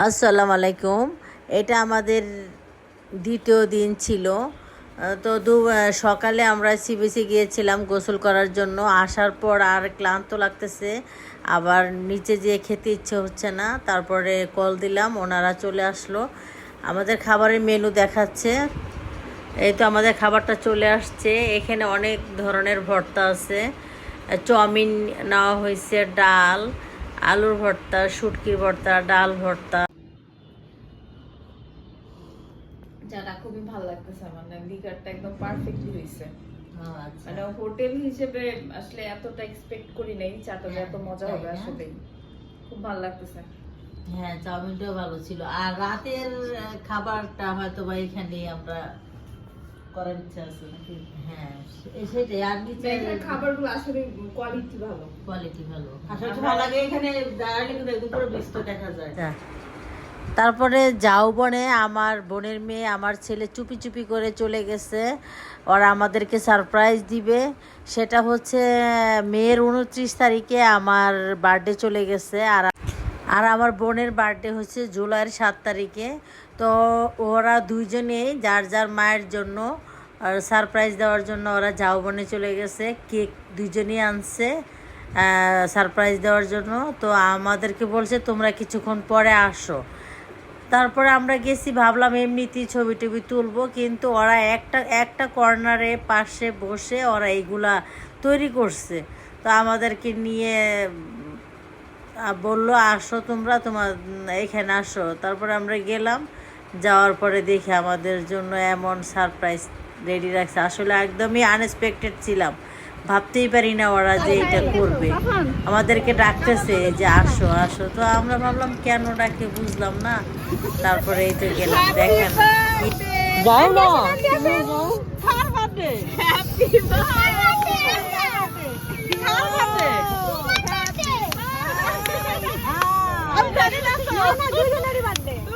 আসসালামু আলাইকুম এটা আমাদের দ্বিতীয় দিন ছিল। তো দু সকালে আমরা সিবিসি গিয়েছিলাম গোসল করার জন্য। আসার পর আর ক্লান্ত লাগতেছে। আবার নিচে যেয়ে খেতে ইচ্ছে হচ্ছে না। তারপরে কল দিলাম, ওনারা চলে আসলো। আমাদের খাবারের মেনু দেখাচ্ছে। এই তো আমাদের খাবারটা চলে আসছে। এখানে অনেক ধরনের ভর্তা আছে। চাউমিন নেওয়া হয়েছে, ডাল। আলুর ভর্তা শুটকির ভর্তা ডাল ভর্তা। জানা খুবই ভালো লাগতেছে আমার না একদম পারফেক্টলি হয়েছে। আচ্ছা। মানে হোটেল হিসেবে আসলে এতটা এক্সপেক্ট করি নাই চাটা যে এত মজা হবে আসলে। খুব ভালো লাগতেছে। হ্যাঁ চাউমিনটাও ভালো ছিল। আর রাতের খাবারটা হয়তো বা এখানে আমরা করার ইচ্ছা আছে নাকি? হ্যাঁ সেটাই। আর নিচে এখানে খাবারগুলো আসলে কোয়ালিটি ভালো। কোয়ালিটি ভালো। আসলে ভালো লাগে এখানে দাঁড়ালে কিন্তু একদম পুরো দেখা যায়। তারপরে যাও বনে আমার বোনের মেয়ে আমার ছেলে চুপি চুপি করে চলে গেছে। ওরা আমাদেরকে সারপ্রাইজ দিবে। সেটা হচ্ছে মেয়ের উনত্রিশ তারিখে আমার বার্থডে চলে গেছে। আর আর আমার বোনের বার্থডে হচ্ছে জুলাইয়ের সাত তারিখে। তো ওরা দুইজনেই যার যার মায়ের জন্য, আর সারপ্রাইজ দেওয়ার জন্য ওরা যাও বনে চলে গেছে, কেক দুইজনই আনছে সারপ্রাইজ দেওয়ার জন্য। তো আমাদেরকে বলছে, তোমরা কিছুক্ষণ পরে আসো। তারপরে আমরা গেছি, ভাবলাম এমনিতেই ছবি টবি তুলবো, কিন্তু ওরা একটা একটা কর্নারে পাশে বসে ওরা এইগুলা তৈরি করছে। তো আমাদেরকে নিয়ে বলল, আসো তোমরা, তোমার, এখানে আসো। তারপরে আমরা গেলাম যাওয়ার পরে দেখি আমাদের জন্য এমন সারপ্রাইজ রেডি রাখছে। আসলে একদমই আনএক্সপেক্টেড ছিলাম। ভাবতেই পারি না ওরা যে এটা করবে। আমাদেরকে ডাকতেছে যে আসো আসো। তো আমরা ভাবলাম কেন ডাকে বুঝলাম না। তারপরে এই তো গেলাম। দেখেন। যাও না।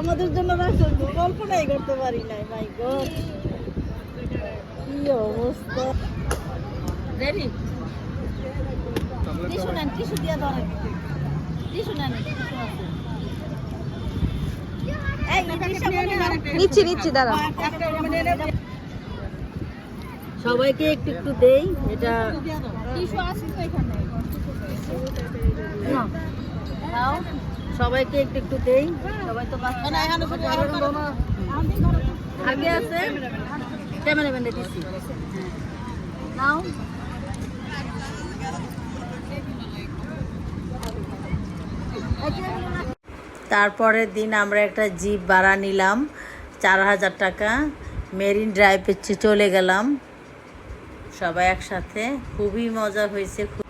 আমাদের জন্য কল্পনাই করতে পারি নাই মাই গড কি অবস্থা? রেডি টিস্যু নেন টিস্যু দিয়ে ধরেন টিস্যু নেন নিচ্ছি নিচ্ছি দাঁড়া সবাইকে একটু একটু দেই এটা আছে তো এখানে। নাও সবাইকে একটু একটু দেই। সবাই তো আগে আছে। ক্যামেরাম্যানে দিচ্ছি নাও। তারপরের দিন আমরা একটা জিপ ভাড়া নিলাম। চার হাজার টাকা। মেরিন ড্রাইভে চলে গেলাম। সবাই একসাথে। খুবই মজা হয়েছে। খুব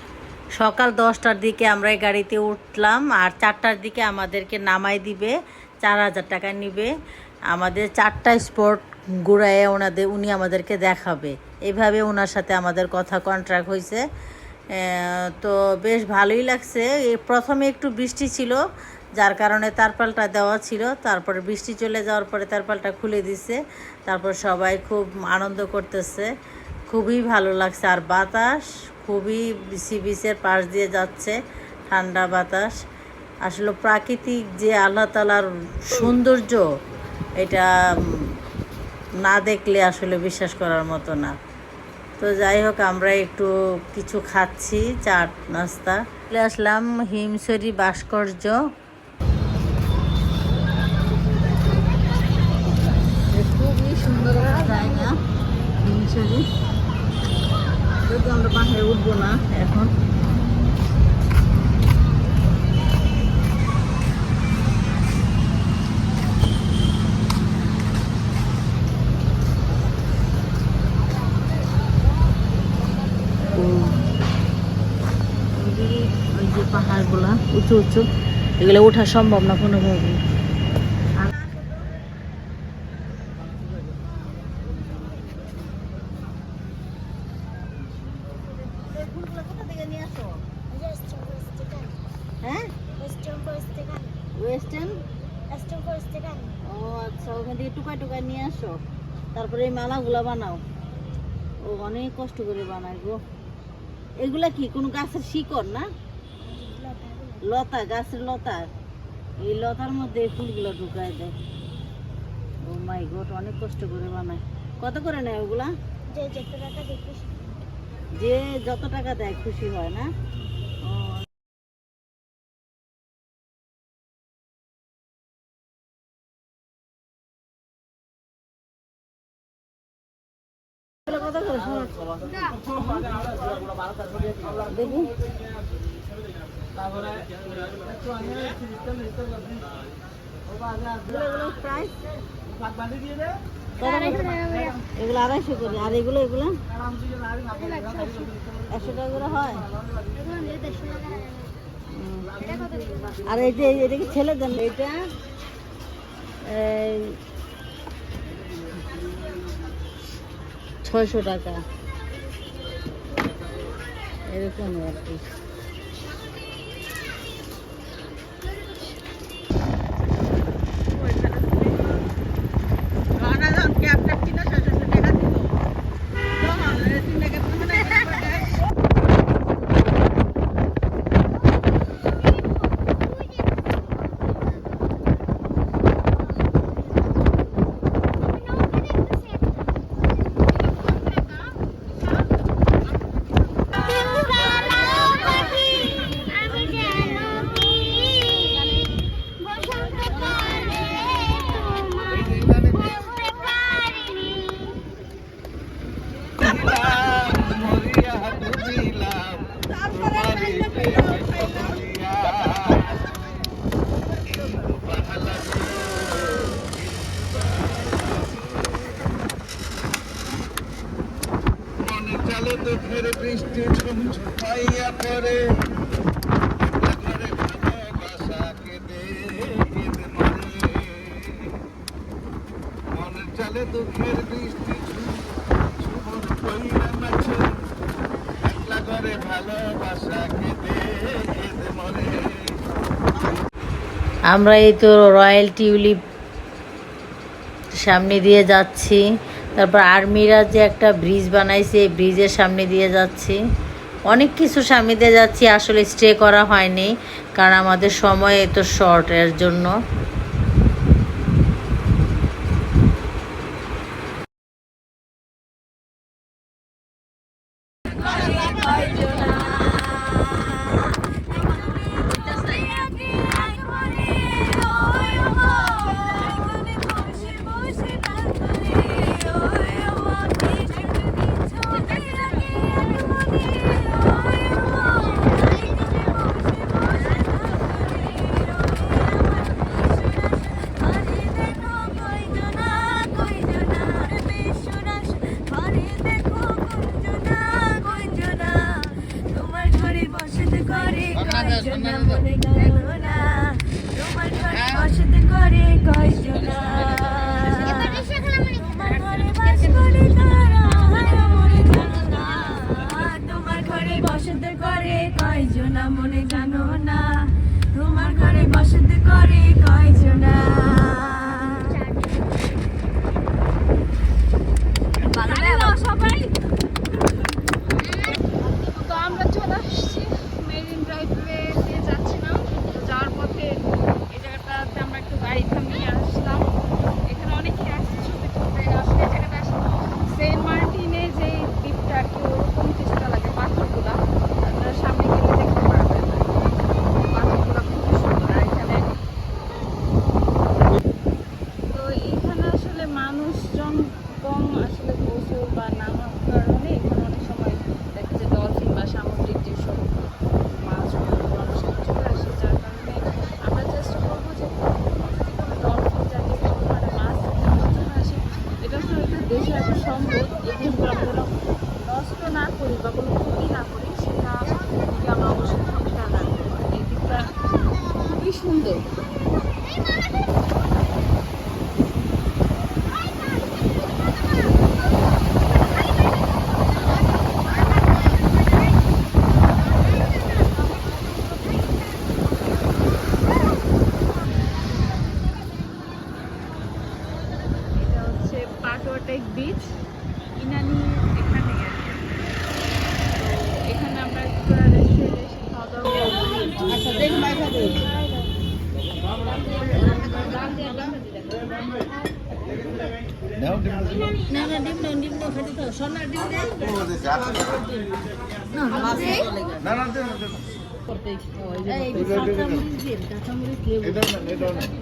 সকাল দশটার দিকে আমরা এই গাড়িতে উঠলাম আর চারটার দিকে আমাদেরকে নামাই দিবে, চার হাজার টাকা নিবে। আমাদের চারটা স্পট ঘুরায় ওনাদের, উনি আমাদেরকে দেখাবে। এভাবে ওনার সাথে আমাদের কথা কন্ট্রাক্ট হয়েছে তো বেশ ভালোই লাগছে। প্রথমে একটু বৃষ্টি ছিল, যার কারণে তারপালটা দেওয়া ছিল। তারপরে বৃষ্টি চলে যাওয়ার পরে তারপালটা খুলে দিছে। তারপর সবাই খুব আনন্দ করতেছে। খুবই ভালো লাগছে। আর বাতাস খুবই সি বিচের পাশ দিয়ে যাচ্ছে ঠান্ডা বাতাস। আসলে প্রাকৃতিক যে আল্লাহ তালার সৌন্দর্য, এটা না দেখলে আসলে বিশ্বাস করার মতো না। তো যাই হোক, আমরা একটু কিছু খাচ্ছি, চাট নাস্তা। চলে আসলাম হিমসরি ভাস্কর্য খুবই সুন্দর একটা জায়গা হিমসরি যদি আমরা পাহাড়ে উঠবো না এখন উঁচু উঁচু এগুলো ওঠা সম্ভব না কোনোভাবে এই ফুলগুলো কোথা থেকে নিয়ে আসো। হ্যাঁ আচ্ছা তারপরে এই মালাগুলা বানাও। ও অনেক কষ্ট করে বানায় গো। এগুলা কি, কোন গাছের শিকড় না? লতা গাছের লতা। এই লতার মধ্যে ফুলগুলো ঢুকায় দেয়। ও মাই গড অনেক কষ্ট করে বানায়। কত করে নেয় ওগুলা? যে যত টাকা দেয় খুশি। হয় না? ও এগুলো কত করে? শোনো? দেখি। এগুলো- আড়াইশো করে। আর এগুলো এগুলো? একশো টাকা করে হয়। আর এই যে এটা কি ছেলে দেন। এটা এই ছয়শো টাকা। এরকম আর কি মনে চলে দুঃখের বৃষ্টি ঝুমঝুম পাইয়া পড়ে ঘরে ভালোবাসা কেঁদে কেঁদে মরে মনে আমরা এই তো রয়্যাল টিউলিপ সামনে দিয়ে যাচ্ছি। তারপর আর্মিরা যে একটা ব্রিজ বানাইছে, এই ব্রিজের সামনে দিয়ে যাচ্ছি। অনেক কিছু স্বামীদের যাচ্ছি, আসলে স্টে করা হয়নি, কারণ আমাদের সময় এত শর্ট এর জন্য।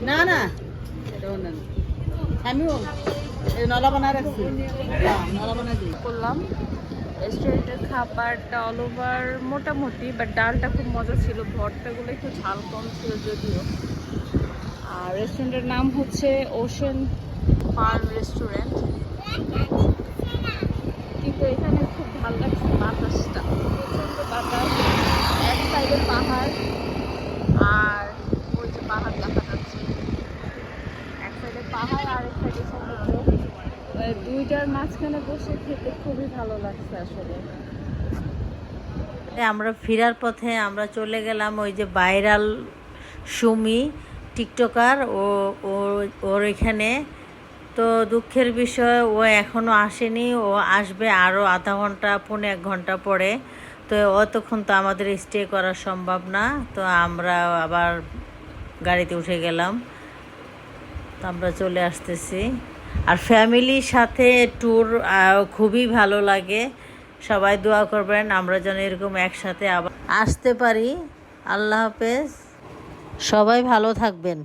না না হ্যাঁ, করলাম রেস্টুরেন্টের খাবারটা অল ওভার মোটামুটি বাট ডালটা খুব মজা ছিল ভর্তাগুলো একটু ঝাল কম ছিল যদিও আর রেস্টুরেন্টের নাম হচ্ছে ওশেন ফার্ম রেস্টুরেন্ট কিন্তু এখানে খুব ভালো লাগছে বাতাসটা। প্রচণ্ড বাতাস। এক সাইডে পাহাড় আর ওই যে পাহাড় দেখা যাচ্ছে। এক সাইডে পাহাড় আর এক সাইডে সমুদ্র। দুইটার মাঝখানে বসে খেতে খুবই ভালো লাগছে আসলে। আমরা ফেরার পথে আমরা চলে গেলাম ওই যে বাইরাল সুমি। টিকটকার, ও ওর এখানে। তো দুঃখের বিষয়, ও এখনও আসেনি। ও আসবে আরও আধা ঘণ্টা, পৌনে এক ঘণ্টা পরে। তো অতক্ষণ তো আমাদের স্টে করা সম্ভব না। তো আমরা আবার গাড়িতে উঠে গেলাম। তো আমরা চলে আসতেছি। আর ফ্যামিলির সাথে ট্যুর খুবই ভালো লাগে। সবাই দোয়া করবেন, আমরা যেন এরকম একসাথে আবার আসতে পারি। আল্লাহ হাফেজ। সবাই ভালো থাকবেন।